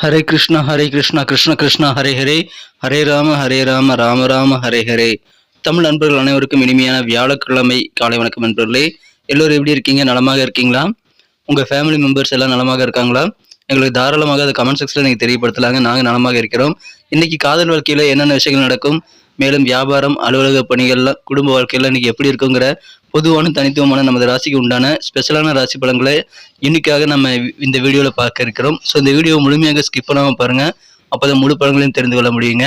ஹரே கிருஷ்ணா ஹரே கிருஷ்ணா கிருஷ்ண கிருஷ்ணா ஹரே ஹரே. ஹரே ராம ஹரே ராம ராம ராம ஹரே ஹரே. தமிழ் நண்பர்கள் அனைவருக்கும் இனிமையான வியாழக்கிழமை காலை வணக்கம் நண்பர்களே. எல்லோரும் எப்படி இருக்கீங்க? நலமாக இருக்கீங்களா? உங்கள் ஃபேமிலி மெம்பர்ஸ் எல்லாம் நலமாக இருக்காங்களா? எங்களுக்கு தாராளமாக அதை கமெண்ட் செக்ஷனில் நீங்கள் தெரியப்படுத்தலாங்க. நாங்கள் நலமாக இருக்கிறோம். இன்னைக்கு காதல் வாழ்க்கையில் என்னென்ன விஷயங்கள் நடக்கும்? மேலும் வியாபாரம் அலுவலக பணிகள்லாம் குடும்ப வாழ்க்கையில் இன்னைக்கு எப்படி இருக்குங்கிற பொதுவான தனித்துவமான நமது ராசிக்கு உண்டான ஸ்பெஷலான ராசி பலன்களை இன்னைக்காக நம்ம இந்த வீடியோவில் பார்க்க இருக்கிறோம். ஸோ இந்த வீடியோ முழுமையாக ஸ்கிப் பண்ணாமல் பாருங்கள் அப்போ தான் முழு பலன்களையும் தெரிந்து கொள்ள முடியுங்க.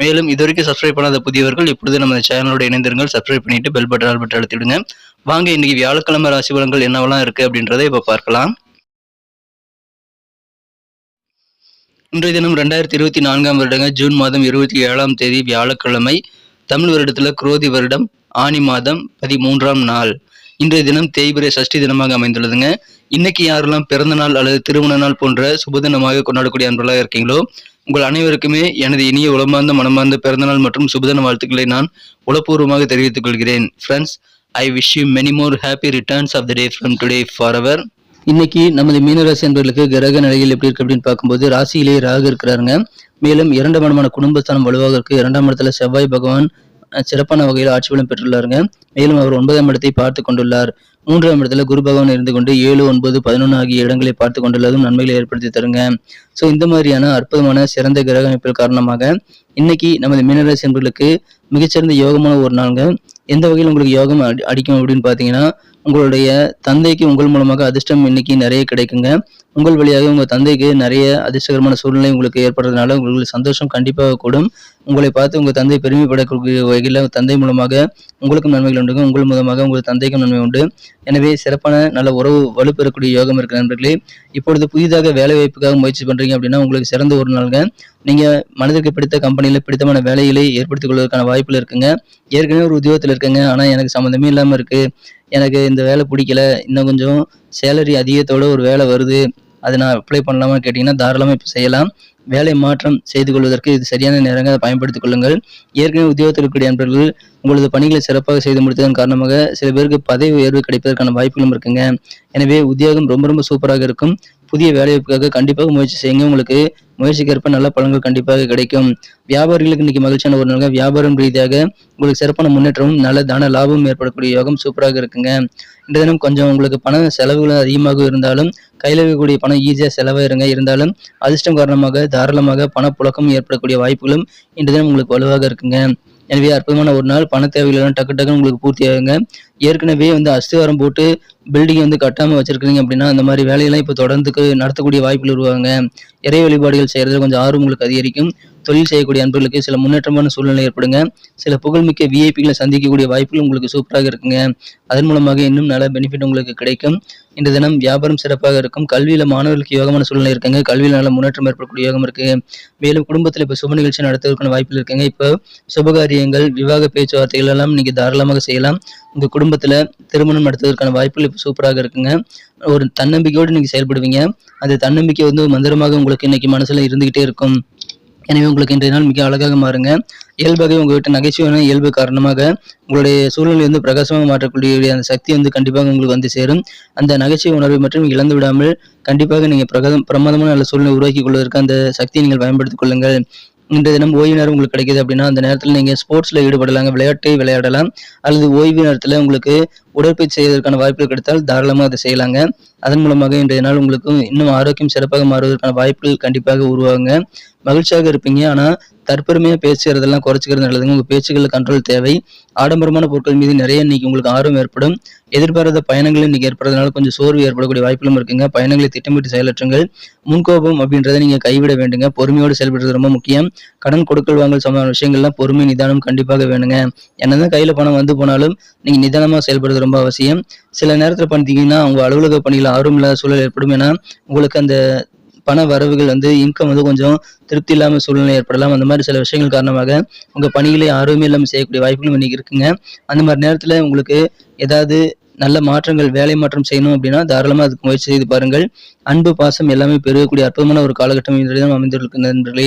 மேலும் இது வரைக்கும் சப்ஸ்கிரைப் பண்ணாத புதியவர்கள் இப்பொழுது நம்ம சேனலோட இணைந்திருங்கள். சப்ஸ்கிரைப் பண்ணிட்டு பெல் பட்டன் ஆல் பட்டன் அழுத்திவிடுங்க. வாங்க இன்னைக்கு வியாழக்கிழமை ராசி பலன்கள் என்னவெல்லாம் இருக்குது அப்படின்றத இப்போ பார்க்கலாம். இன்றைய தினம் ரெண்டாயிரத்தி இருபத்தி நான்காம் வருடங்க ஜூன் மாதம் இருபத்தி ஏழாம் தேதி வியாழக்கிழமை தமிழ் வருடத்துல குரோதி வருடம் ஆனி மாதம் பதிமூன்றாம் நாள். இன்றைய தினம் தேய்பிரை சஷ்டி தினமாக அமைந்துள்ளதுங்க. இன்னைக்கு யாரெல்லாம் பிறந்த நாள் அல்லது திருமண நாள் போன்ற சுபதினமாக கொண்டாடக்கூடிய அன்பர்களாக இருக்கீங்களோ உங்கள் அனைவருக்குமே எனது இனிய உளமார்ந்த மனமார்ந்த பிறந்தநாள் மற்றும் சுபதின வாழ்த்துக்களை நான் உளப்பூர்வமாக தெரிவித்துக் கொள்கிறேன். Friends I wish you many more happy returns of the day from today for our இன்னைக்கு நமது மீனராசி என்பர்களுக்கு கிரக நிலையில் எப்படி இருக்கு அப்படின்னு பார்க்கும்போது ராசியிலே ராகு இருக்கிறாருங்க. மேலும் இரண்டாம் இடமான குடும்பஸ்தானம் வலுவாக இருக்கு. இரண்டாம் இடத்துல செவ்வாய் பகவான் அஹ், சிறப்பான வகையில் ஆட்சி பலம் பெற்றுள்ளாருங்க. மேலும் அவர் ஒன்பதாம் இடத்தை பார்த்து கொண்டுள்ளார். மூன்றாம் இடத்துல குரு பகவான் இருந்து கொண்டு ஏழு ஒன்பது பதினொன்று ஆகிய இடங்களை பார்த்து கொண்டுள்ளதும் நன்மைகளை ஏற்படுத்தி தருங்க. ஸோ இந்த மாதிரியான அற்புதமான சிறந்த கிரக அமைப்புகள் காரணமாக இன்னைக்கு நமது மீனராசி என்பர்களுக்கு மிகச்சிறந்த யோகமான ஒரு நாளுங்க. எந்த வகையில் உங்களுக்கு யோகம் அடி- அடிக்கும் அப்படின்னு பார்த்தீங்கன்னா உங்களுடைய தந்தைக்கு உங்கள் மூலமாக அதிர்ஷ்டம் இன்னைக்கு நிறைய கிடைக்குங்க. உங்கள் வழியாக உங்கள் தந்தைக்கு நிறைய அதிர்ஷ்டகரமான சூழ்நிலை உங்களுக்கு ஏற்படுறதுனால உங்களுக்கு சந்தோஷம் கண்டிப்பாக கூடும். உங்களை பார்த்து உங்கள் தந்தை பெருமைப்படக்கூடிய வகையில் தந்தை மூலமாக உங்களுக்கும் நன்மைகள் உண்டு உங்கள் மூலமாக உங்கள் தந்தைக்கும் நன்மை உண்டு. எனவே சிறப்பான நல்ல உறவு வலுப்பெறக்கூடிய யோகம் இருக்கிற நண்பர்களே. இப்பொழுது புதிதாக வேலை வாய்ப்புக்காக முயற்சி பண்ணுறீங்க அப்படின்னா உங்களுக்கு சிறந்த ஒரு நாளுங்க. நீங்கள் மனதிற்கு பிடித்த கம்பெனியில் பிடித்தமான வேலைகளை ஏற்படுத்திக் கொள்வதற்கான வாய்ப்புகள் இருக்குங்க. ஏற்கனவே ஒரு உத்தியோகத்தில் இருக்கங்க. ஆனால் எனக்கு சம்மந்தமே இல்லாமல் இருக்குது எனக்கு இந்த வேலை பிடிக்கல. இன்னும் கொஞ்சம் சேலரி அதிகத்தோட ஒரு வேலை வருது. அதை நான் அப்ளை பண்ணலாமா கேட்டிங்கன்னா தாராளமாக இப்போ செய்யலாம். வேலை மாற்றம் செய்து கொள்வதற்கு இது சரியான நேரங்க. அதை பயன்படுத்திக் கொள்ளுங்கள். ஏற்கனவே உத்தியோகத்தில் இருக்கக்கூடிய நண்பர்கள் உங்களது பணிகளை சிறப்பாக செய்து முடித்ததன் காரணமாக சில பேருக்கு பதவி உயர்வு கிடைப்பதற்கான வாய்ப்புகளும் இருக்குங்க. எனவே உத்தியோகம் ரொம்ப ரொம்ப சூப்பராக இருக்கும். புதிய வேலைவாய்ப்புக்காக கண்டிப்பாக முயற்சி செய்யுங்க. உங்களுக்கு முயற்சிக்கேற்ப நல்ல பலன்கள் கண்டிப்பாக கிடைக்கும். வியாபாரிகளுக்கு இன்னைக்கு மகிழ்ச்சியான ஒரு நாளுங்க. வியாபாரம் ரீதியாக உங்களுக்கு சிறப்பான முன்னேற்றமும் நல்ல தன லாபமும் ஏற்படக்கூடிய யோகம் சூப்பராக இருக்குங்க. இந்த தினம் கொஞ்சம் உங்களுக்கு பண செலவுகள் அதிகமாக இருந்தாலும் கையில் இருக்கக்கூடிய பணம் ஈஸியாக செலவாயிருங்க இருந்தாலும் அதிர்ஷ்டம் காரணமாக தாராளமாக பணப்புழக்கம் ஏற்படக்கூடிய வாய்ப்புகளும் இந்த தினம் உங்களுக்கு வலுவாக இருக்குங்க. எனவே அற்புதமான ஒரு நாள். பண தேவைகள் டக்கு டக்குன்னு உங்களுக்கு பூர்த்தி ஆகுங்க ஏற்கனவே வந்து அஸ்திவாரம் போட்டு பில்டிங் வந்து கட்டாம வச்சிருக்கீங்க அப்படின்னா அந்த மாதிரி வேலையெல்லாம் இப்போ தொடர்ந்துக்கு நடத்தக்கூடிய வாய்ப்புகள் உருவாங்க இறை வழிபாடுகள் செய்யறதுல கொஞ்சம் ஆர்வம் உங்களுக்கு அதிகரிக்கும். தொழில் செய்யக்கூடிய அன்பர்களுக்கு சில முன்னேற்றமான சூழ்நிலை ஏற்படுங்க. சில புகழ்மிக்க விஐபிகளை சந்திக்கக்கூடிய வாய்ப்புகள் உங்களுக்கு சூப்பராக இருக்குங்க. அதன் மூலமாக இன்னும் நல்ல பெனிஃபிட் உங்களுக்கு கிடைக்கும். இந்த தினம் வியாபாரம் சிறப்பாக இருக்கும். கல்வியில் மாணவர்களுக்கு யோகமான சூழ்நிலை இருக்குங்க. கல்வியில் நல்ல முன்னேற்றம் ஏற்படக்கூடிய யோகம் இருக்கு. மேலும் குடும்பத்தில் இப்போ சுப நிகழ்ச்சி நடத்துவதற்கான வாய்ப்புகள் இருக்குங்க. இப்போ சுபகாரியங்கள் விவாக பேச்சுவார்த்தைகள் எல்லாம் நீங்கள் தாராளமாக செய்யலாம். உங்கள் குடும்பத்தில் திருமணம் நடத்துவதற்கான வாய்ப்புகள் இப்போ சூப்பராக இருக்குங்க. ஒரு தன்னம்பிக்கையோடு நீங்கள் செயல்படுவீங்க. அந்த தன்னம்பிக்கை வந்து மந்திரமாக உங்களுக்கு இன்னைக்கு மனசில் இருந்துகிட்டே இருக்கும். எனவே உங்களுக்கு இன்றைய நாள் மிக அழகாக மாறுங்க. இயல்பாகவே உங்கள்கிட்ட நகைச்சுவையான இயல்பு காரணமாக உங்களுடைய சூழ்நிலை வந்து பிரகாசமாக மாற்றக்கூடிய அந்த சக்தி வந்து கண்டிப்பாக உங்களுக்கு வந்து சேரும். அந்த நகைச்சுவை உணர்வை மற்றும் இழந்து விடாமல் கண்டிப்பாக நீங்கள் பிரகாசம் பிரமாதமான நல்ல சூழ்நிலை உருவாக்கி கொள்வதற்கு அந்த சக்தியை நீங்கள் பயன்படுத்திக் கொள்ளுங்கள். இன்றைய தினம் ஓய்வு நேரம் உங்களுக்கு கிடைக்கிது அப்படின்னா அந்த நேரத்தில் நீங்கள் ஸ்போர்ட்ஸில் ஈடுபடலாங்க. விளையாட்டை விளையாடலாம். அல்லது ஓய்வு நேரத்தில் உங்களுக்கு உடற்பயிற்சி செய்வதற்கான வாய்ப்புகள் கிடைத்தால் தாராளமாக அதை செய்யலாங்க. அதன் மூலமாக இன்றைய நாள் உங்களுக்கு இன்னும் ஆரோக்கியம் சிறப்பாக மாறுவதற்கான வாய்ப்புகள் கண்டிப்பாக உருவாகுங்க. மகிழ்ச்சியாக இருப்பீங்க. ஆனால் தற்பெருமையாக பேசுறதெல்லாம் குறைச்சிக்கிறது நல்லதுங்க. உங்கள் பேச்சுகளில் கண்ட்ரோல் தேவை. ஆடம்பரமான பொருட்கள் மீது நிறைய இன்னைக்கு உங்களுக்கு ஆர்வம் ஏற்படும். எதிர்பாராத பயணங்கள் இன்னைக்கு ஏற்படுறதுனால கொஞ்சம் சோர்வு ஏற்படக்கூடிய வாய்ப்புகளும் இருக்குங்க. பயணங்களை திட்டமிட்டு செயலற்றுங்கள். முன்கோபம் அப்படின்றத நீங்க கைவிட வேண்டுங்க. பொறுமையோடு செயல்படுறது ரொம்ப முக்கியம். கடன் கொடுக்கல் வாங்கல் சம்பந்தமான விஷயங்கள்லாம் பொறுமை நிதானம் கண்டிப்பாக வேணுங்க. என்னதான் கையில் பணம் வந்து போனாலும் நீங்க நிதானமாக செயல்படுறது ரொம்ப அவசியம். சில நேரத்தில் பண்ணிட்டீங்கன்னா உங்கள் அலுவலக பணியில் ஆர்வம் இல்லாத சூழல் ஏற்படும். ஏன்னா உங்களுக்கு அந்த பண வரவுகள் வந்து இன்கம் வந்து கொஞ்சம் திருப்தி இல்லாமல் சூழ்நிலை ஏற்படலாம். அந்த மாதிரி சில விஷயங்கள் காரணமாக உங்கள் பணிகளை ஆர்வமே இல்லாமல் செய்யக்கூடிய வாய்ப்புகளும் இன்றைக்கி இருக்குங்க. அந்த மாதிரி நேரத்தில் உங்களுக்கு ஏதாவது நல்ல மாற்றங்கள் வேலை மாற்றம் செய்யணும் அப்படின்னா தாராளமாக அதுக்கு முயற்சி செய்து பாருங்கள். அன்பு பாசம் எல்லாமே பெருகக்கூடிய அற்புதமான ஒரு காலகட்டம் இன்றைதான் தினம் நண்பர்களே.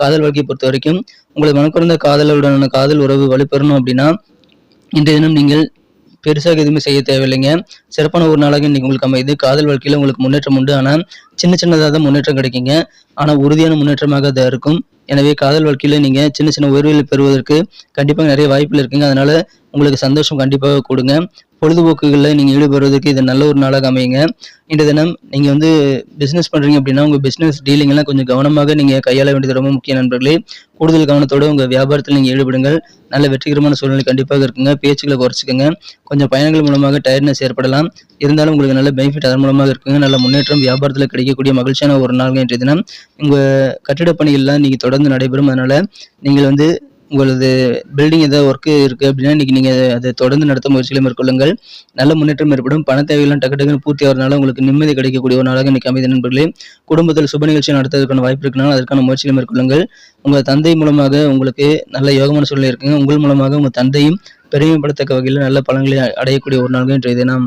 காதல் வாழ்க்கையை பொறுத்த வரைக்கும் உங்களை மனக்குறந்த காதலுடனான காதல் உறவு வலுப்பெறணும் அப்படின்னா இன்றைய தினம் நீங்கள் பெருசாக எதுவுமே செய்ய தேவையில்லைங்க. சிறப்பான ஒரு நாளாக இன்றைக்கி உங்களுக்கு அமையுது. காதல் வாழ்க்கையில் உங்களுக்கு முன்னேற்றம் உண்டு. ஆனால் சின்ன சின்னதாக தான் முன்னேற்றம் கிடைக்குங்க. ஆனால் உறுதியான முன்னேற்றமாக தான் இருக்கும். எனவே காதல் வாழ்க்கையில் நீங்கள் சின்ன சின்ன உயர்வுகளை பெறுவதற்கு கண்டிப்பாக நிறைய வாய்ப்புகள் இருக்குங்க. அதனால உங்களுக்கு சந்தோஷம் கண்டிப்பாக கொடுங்க. பொழுதுபோக்குகளில் நீங்கள் ஈடுபடுவதற்கு இது நல்ல ஒரு நாளாக அமையுங்க. இன்றைய தினம் நீங்கள் வந்து பிஸ்னஸ் பண்ணுறீங்க அப்படின்னா உங்கள் பிஸ்னஸ் டீலிங்கெல்லாம் கொஞ்சம் கவனமாக நீங்கள் கையாள வேண்டியது ரொம்ப முக்கிய நண்பர்களே. கூடுதல் கவனத்தோடு உங்கள் வியாபாரத்தில் நீங்கள் ஈடுபடுங்கள். நல்ல வெற்றிகரமான சூழ்நிலை கண்டிப்பாக இருக்குங்க. பேச்சுக்களை குறைச்சிக்கோங்க. கொஞ்சம் பயணங்கள் மூலமாக டயர்ட்னஸ் ஏற்படலாம். இருந்தாலும் உங்களுக்கு நல்ல பெனிஃபிட் அதன் மூலமாக இருக்குங்க. நல்ல முன்னேற்றம் வியாபாரத்தில் கிடைக்கக்கூடிய மகிழ்ச்சியான ஒரு நாள் இன்றைய தினம். உங்கள் கட்டிடப் பணிகள்லாம் நீங்கள் தொடர்ந்து நடைபெறும். அதனால் நீங்கள் வந்து உங்களது பில்டிங் ஏதாவது ஒர்க்கு இருக்குது அப்படின்னா இன்றைக்கி நீங்கள் அதை தொடர்ந்து நடத்த முயற்சிகளை மேற்கொள்ளுங்கள். நல்ல முன்னேற்றம் ஏற்படும். பண தேவையெல்லாம் டக்கு டக்குன்னு பூர்த்தி ஆகிறதுனால உங்களுக்கு நிம்மதி கிடைக்கக்கூடிய ஒரு நாளாக இன்றைக்கி அமைதி நண்பர்களே. குடும்பத்தில் சுப நிகழ்ச்சி நடத்துவதற்கான வாய்ப்பு இருக்குனால அதற்கான முயற்சிகளை மேற்கொள்ளுங்கள். உங்கள் தந்தை மூலமாக உங்களுக்கு நல்ல யோகமான சூழ்நிலை இருக்குங்க. உங்கள் மூலமாக உங்கள் தந்தையும் பெருமைப்படத்தக்க வகையில் நல்ல பலன்களை அடையக்கூடிய ஒரு நாள்கள் இன்றைய தினம்.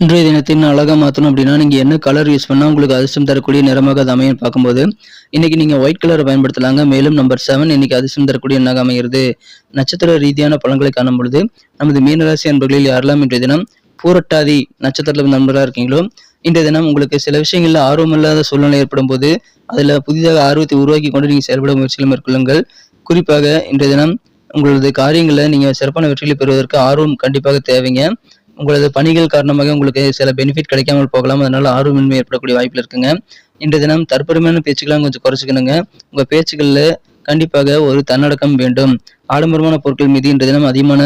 இன்றைய தினத்தின் அழகாக மாற்றணும் அப்படின்னா நீங்கள் என்ன கலர் யூஸ் பண்ணால் உங்களுக்கு அதிர்ஷ்டம் தரக்கூடிய நிறமாக அது அமையும் பார்க்கும்போது இன்னைக்கு நீங்கள் ஒயிட் கலரை பயன்படுத்தலாங்க. மேலும் நம்பர் செவன் இன்னைக்கு அதிர்ஷ்டம் தரக்கூடிய எண்ணாக அமைகிறது. நட்சத்திர ரீதியான பலன்களை காணும் பொழுது நமது மீனராசி அன்பர்களில் யாரெல்லாம் இன்றைய தினம் பூரட்டாதி நட்சத்திரத்தில் நண்பராக இருக்கீங்களோ இன்றைய தினம் உங்களுக்கு சில விஷயங்களில் ஆர்வமில்லாத சூழ்நிலை ஏற்படும் போது அதில் புதிதாக ஆர்வத்தை உருவாக்கி கொண்டு நீங்கள் செயல்பட முயற்சிகளை மேற்கொள்ளுங்கள். குறிப்பாக இன்றைய தினம் உங்களது காரியங்களில் நீங்கள் சிறப்பான வெற்றிகளை பெறுவதற்கு ஆர்வம் கண்டிப்பாக தேவைங்க. உங்களது பணிகள் காரணமாக உங்களுக்கு சில பெனிஃபிட் கிடைக்காமல் போகலாம். அதனால ஆர்வமின்மை ஏற்படக்கூடிய வாய்ப்பில் இருக்குங்க. இன்றைய தினம் தற்பெருமையான பேச்சுக்கெல்லாம் கொஞ்சம் குறைச்சிக்கணுங்க. உங்க பேச்சுக்களில் கண்டிப்பாக ஒரு தன்னடக்கம் வேண்டும். ஆடம்பரமான பொருட்கள் மீது இன்றைய தினம் அதிகமான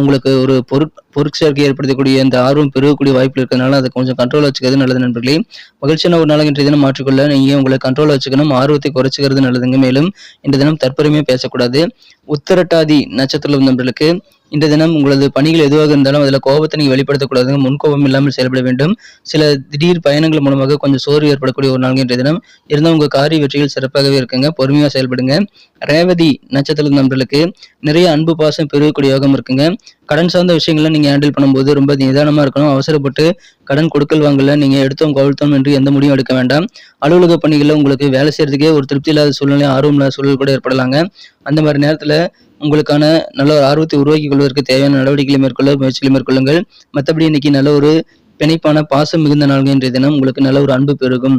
உங்களுக்கு ஒரு பொருட் பொருட்சேர்க்கை ஏற்படுத்தக்கூடிய அந்த ஆர்வம் பெருகக்கூடிய வாய்ப்பு இருக்கிறதுனால அதை கொஞ்சம் கண்ட்ரோல் வச்சுக்கிறது நல்லது நண்பர்களே. மகிழ்ச்சியான ஒரு நாளாக இன்றைய தினம் மாற்றிக்கொள்ள நீங்கள் உங்களை கண்ட்ரோல் வச்சுக்கணும். ஆர்வத்தை குறைச்சிக்கிறது நல்லதுங்க. மேலும் இன்றைய தினம் தற்பெருமையாக பேசக்கூடாது. உத்தரட்டாதி நட்சத்திரம் நண்பர்களுக்கு இந்த தினம் உங்களது பணிகள் எதுவாக இருந்தாலும் அதில் கோபத்தை நீங்கள் வெளிப்படுத்தக்கூடாதுங்க. முன்கோபம் இல்லாமல் செயல்பட வேண்டும். சில திடீர் பயணங்கள் மூலமாக கொஞ்சம் சோர்வு ஏற்படக்கூடிய ஒரு நாள் இன்றைய தினம். இருந்தால் உங்கள் காரிய வெற்றிகள் சிறப்பாகவே இருக்குங்க. பொறுமையாக செயல்படுங்க. ரேவதி நட்சத்திர நண்பர்களுக்கு நிறைய அன்பு பாசம் பெருகக்கூடிய யோகம் இருக்குங்க. கடன் சார்ந்த விஷயங்களை நீங்கள் ஹேண்டில் பண்ணும்போது ரொம்ப நிதானமாக இருக்கணும். அவசரப்பட்டு கடன் கொடுக்கல் வாங்கல நீங்கள் எடுத்தோம் கவிழ்த்தோம் என்று எந்த முடிவும் எடுக்க வேண்டாம். அலுவலக பணிகளில் உங்களுக்கு வேலை செய்யறதுக்கே ஒரு திருப்தி இல்லாத சூழ்நிலை ஆர்வம் இல்லாத சூழல் கூட ஏற்படலாங்க. அந்த மாதிரி நேரத்தில் உங்களுக்கான நல்ல ஒரு ஆர்வத்தை உருவாக்கி கொள்வதற்கு தேவையான நடவடிக்கைகளை மேற்கொள்ள முயற்சிகளை மேற்கொள்ளுங்கள். மற்றபடி இன்னைக்கு நல்ல ஒரு பிணைப்பான பாசம் மிகுந்த நாள்கள் இன்றைய தினம். உங்களுக்கு நல்ல ஒரு அன்பு பெருகும்.